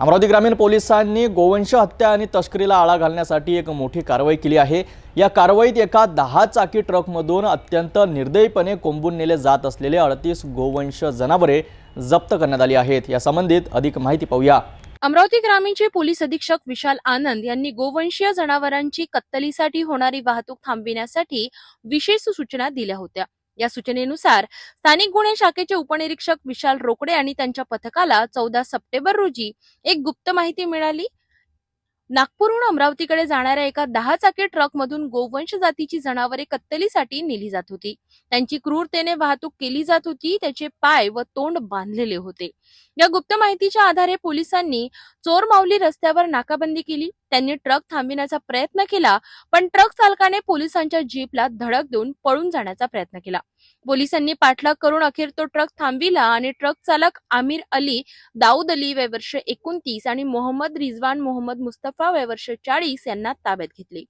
अमरावती ग्रामीण पोलिसांनी गोवंश हत्या आणि तस्करीला आळा घालण्यासाठी एक मोठी कारवाई केली आहे. या कारवाईत एका दहा चाकी ट्रकमधून अत्यंत निर्दयीपणे कोंबून नेले जात असलेले अडतीस गोवंश जनावरे जप्त करण्यात आली आहेत. या संबंधित अधिक माहिती पाहूया. अमरावती ग्रामीणचे पोलीस अधीक्षक विशाल आनंद यांनी गोवंशीय जनावरांची कत्तलीसाठी होणारी वाहतूक थांबविण्यासाठी विशेष सूचना दिल्या होत्या. या सूचनेनुसार स्थानिक गुन्हे शाखेचे उपनिरीक्षक विशाल रोकडे आणि त्यांच्या पथकाला चौदा सप्टेंबर रोजी एक गुप्त माहिती मिळाली. नागपूरहून अमरावतीकडे जाणाऱ्या एका दहा चाकी ट्रक मधून गोवंश जातीची जनावरे कत्तलीसाठी नेली जात होती. त्यांची क्रूरतेने वाहतूक केली जात होती. त्याचे पाय व तोंड बांधलेले होते. या गुप्त माहितीच्या आधारे पोलिसांनी चोर माऊली रस्त्यावर नाकाबंदी केली. त्यांनी ट्रक थांबविण्याचा प्रयत्न केला पण ट्रक चालकाने पोलिसांच्या जीपला धडक देऊन पळून जाण्याचा प्रयत्न केला. पोलिसांनी पाठलाग करून अखेर तो ट्रक थांबविला आणि ट्रक चालक आमिर अली दाऊद अली वय वर्ष एकोणतीस आणि मोहम्मद रिजवान मोहम्मद मुस्तफा वय वर्ष चाळीस यांना ताब्यात घेतली.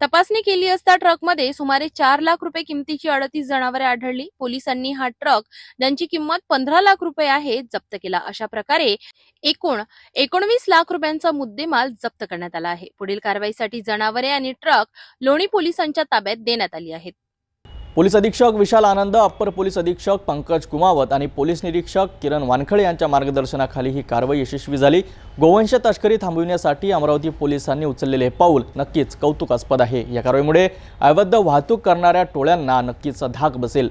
तपासणी केली असता ट्रकमध्ये सुमारे चार लाख रुपये किमतीची अडतीस जनावरे आढळली. पोलिसांनी हा ट्रक ज्यांची किंमत पंधरा लाख रुपये आहे जप्त केला. अशा प्रकारे एकूण एकोणवीस लाख रुपयांचा मुद्देमाल जप्त करण्यात आला आहे. पुढील कारवाईसाठी जनावरे आणि ट्रक लोणी पोलिसांच्या ताब्यात देण्यात आली आहेत. पोलीस अधीक्षक विशाल आनंद अप्पर पोलीस अधीक्षक पंकज कुमावत आणि पोलीस निरीक्षक किरण वानखळे यांच्या मार्गदर्शनाखाली ही कारवाई यशस्वी झाली. गोवंश तस्करी थांबविण्यासाठी अमरावती पोलिसांनी उचललेले हे पाऊल नक्कीच कौतुकास्पद आहे. या कारवाईमुळे अवैध वाहतूक करणाऱ्या टोळ्यांना नक्कीच धाक बसेल.